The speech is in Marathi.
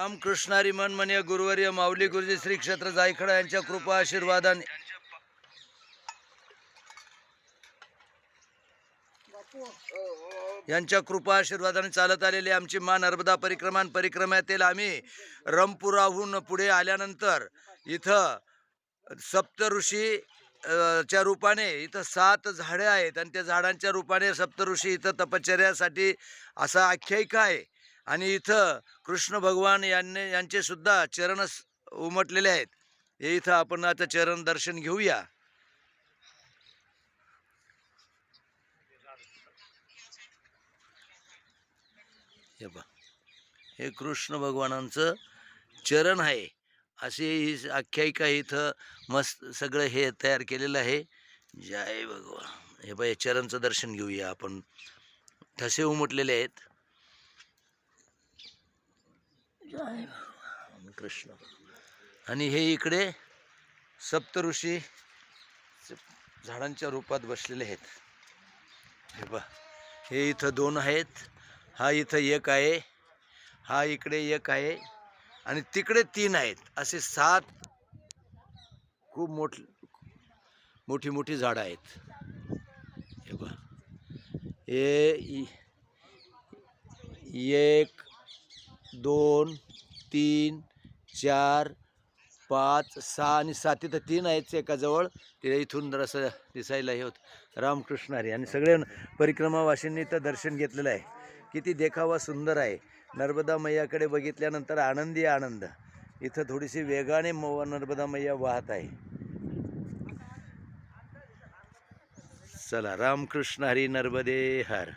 रामकृष्ण कृष्णारी मनमनीय गुरुवर्य माऊली गुरुजी श्री क्षेत्र जायखडा यांच्या कृपा आशीर्वादाने. यांच्या कृपा आशीर्वादाने चालत आलेली आमची मा नर्मदा परिक्रमा आणि परिक्रमातील आम्ही रमपुराहून पुढे आल्यानंतर इथं सप्तऋषी च्या रूपाने इथं सात झाडे आहेत आणि त्या झाडांच्या रूपाने सप्तऋषी इथं तपश्चर्यासाठी असा आख्यायिका आहे. आणि इथं कृष्ण भगवान यांनी यांचे सुद्धा चरण उमटलेले आहेत. हे इथं आपण आता चरण दर्शन घेऊया. हे बा हे कृष्ण भगवानांचं चरण आहे. अशी ही आख्यायिका इथं मस्त सगळं हे तयार केलेलं आहे. जय भगवान. हे बाई चरणचं दर्शन घेऊया आपण. ठसे उमटलेले आहेत जय भगवान कृष्ण. आणि हे इकडे सप्तऋषी झाडांच्या रूपात बसलेले आहेत. हे बा हे इथं दोन आहेत. हा इथं एक आहे. हा इकडे एक आहे. आणि तिकडे तीन आहेत. असे सात खूप मोठ मोठी मोठी झाडं आहेत. हे बा हे इ- एक दोन तीन चार पाच सहा आणि सात. तिथं तीन आहेत एकाजवळ. ते इथून जरासं दिसायला हे होत. रामकृष्ण हरी. आणि सगळे परिक्रमावासींनी तर दर्शन घेतलेलं आहे. किती देखावा सुंदर आहे. नर्मदा मैयाकडे बघितल्यानंतर आनंदी आनंद. इथं थोडीशी वेगाने मो नर्मदा मैया वाहत आहे. चला रामकृष्ण हरी नर्मदे हर.